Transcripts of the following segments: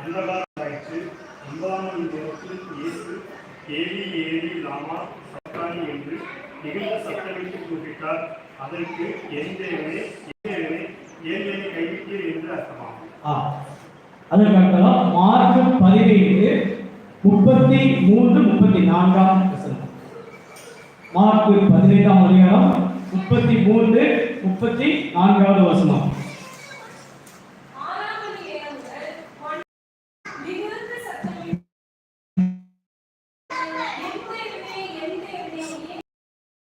ஒன்பதாம் நேரத்தில் இயேசு லாமா சத்தானி என்று மிகுந்த சத்தமிட்டு கூப்பிட்டார் அதற்கு கைவிட்டீர் என்று அர்த்தமாகும் ஆ அதற்கு அடுத்ததாக மார்க் பதினைந்து முப்பத்தி மூன்று முப்பத்தி நான்காம் வசனம். மார்க் பதினைந்தாம் அதிகாரம் முப்பத்தி மூன்று முப்பத்தி நான்காவது வசனம் ஆறாம் மணி நேரம் முதல் ஒன்- மிகுந்த சத்தமிட்டு, என் தேவனே, என் தேவனே, ஏன்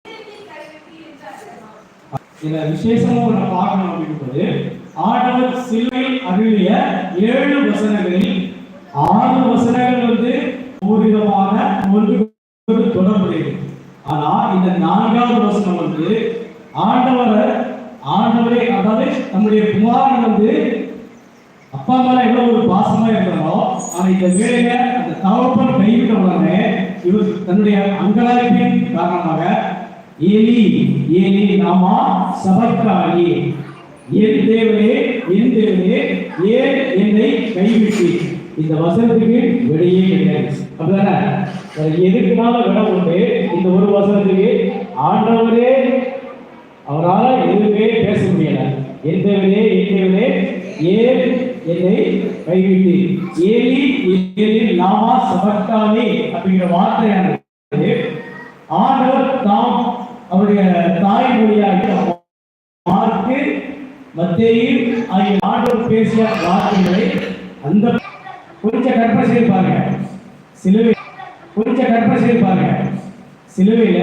என்னை கைவிட்டீர் என்று இந்த இதுல விசேஷமா பார்க்கணும் அப்படின்றது ஆண்டவர் சிலுவையில் அருளிய ஏழு வசனங்களில் ஆறு வசனங்கள் வந்து ஒரு விதமான ஒன்று தொடர்புடையது. ஆனா இந்த நான்காவது வசனம் வந்து ஆண்டவரை ஆண்டவரே அதாவது நம்முடைய குமாரன் வந்து அப்பா மேல எவ்வளவு ஒரு பாசமா இருக்கிறாரோ ஆனா இந்த வேலையில அந்த தவப்பன் கைவிட்ட உடனே இவர் தன்னுடைய அங்கலாய்ப்பின் காரணமாக ஏலி ஏலி நாமா சபத்ராணி என் தேவனே என் தேவனே ஏன் என்னை கைவிட்டு? இந்த வசனத்துக்கு விடையே கிடையாது. அப்படிதானே? எதுக்குனால விட உண்டு. இந்த ஒரு வசனத்துக்கு ஆண்டவரே அவரால் எதுவுமே பேச முடியல. என் தேவனே என் தேவனே ஏன் என்னை கைவிட்டு? ஏலி ஏலி நாமா சபக்தானி அப்படிங்கிற வார்த்தையானது ஆண்டவர் தாம் அவருடைய தாய் தாய்மொழியாக மார்க்கு மத்தியில் ஆகிய ஆண்டவர் பேசிய வார்த்தைகளை அந்த கொஞ்சம் கற்பனை செய்து பாருங்க. சிலுவை கொஞ்சம் கற்பனை செய்து பாருங்க. சிலுவையில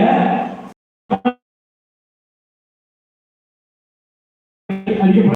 அழிக்கப்பட்ட